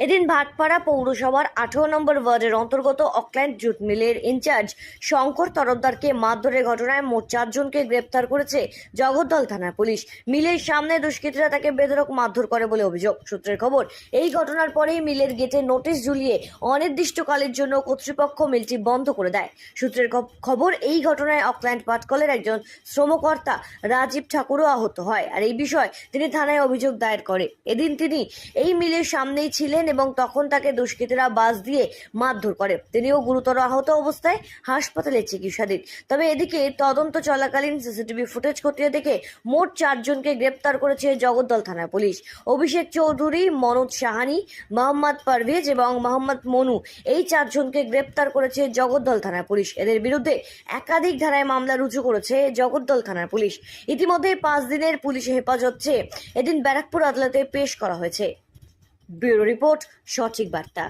এদিন ভাটপাড়া পৌরসভার আঠারো নম্বর ওয়ার্ডের অন্তর্গত অকল্যান্ড জুট মিলের ইনচার্জ শঙ্কর তরফদারকে মারধরের ঘটনায় মোট চারজনকে গ্রেপ্তার করেছে জগদ্দল থানার পুলিশ। মিলের সামনে দুষ্কৃতীরা তাকে বেধরক মারধর করে বলে অভিযোগ। সূত্রের খবর, এই ঘটনার পরেই মিলের গেটে নোটিশ ঝুলিয়ে অনির্দিষ্টকালের জন্য কর্তৃপক্ষ মিলটি বন্ধ করে দেয়। সূত্রের খবর, এই ঘটনায় অকল্যান্ড পাটকলের একজন শ্রমকর্তা রাজীব ঠাকুরও আহত হয়। আর এই বিষয়ে তিনি থানায় অভিযোগ দায়ের করে। এদিন তিনি এই মিলের সামনেই ছিলেন এবং তখন তাকে দুষ্কৃতীরা বাস দিয়ে মারধর করে। তিনিও গুরুতর আহত অবস্থায় হাসপাতালে চিকিৎসাধীন। তবে এদিকে তদন্ত চলাকালীন সিসিটিভি ফুটেজ খতিয়ে দেখে মোট চারজনকে গ্রেপ্তার করেছে জগদ্দল থানার পুলিশ। অভিষেক চৌধুরী, মনোজ সাহানি, মোহাম্মদ পারভেজ এবং মোহাম্মদ মনু এই চারজনকে গ্রেপ্তার করেছে জগদ্দল থানার পুলিশ। এদের বিরুদ্ধে একাধিক ধারায় মামলা রুজু করেছে জগদ্দল থানার পুলিশ। ইতিমধ্যে পাঁচ দিনের পুলিশ হেফাজত চেয়ে এদিন ব্যারাকপুর আদালতে পেশ করা হয়েছে। ব্যুরো রিপোর্ট সঠিক বার্তা।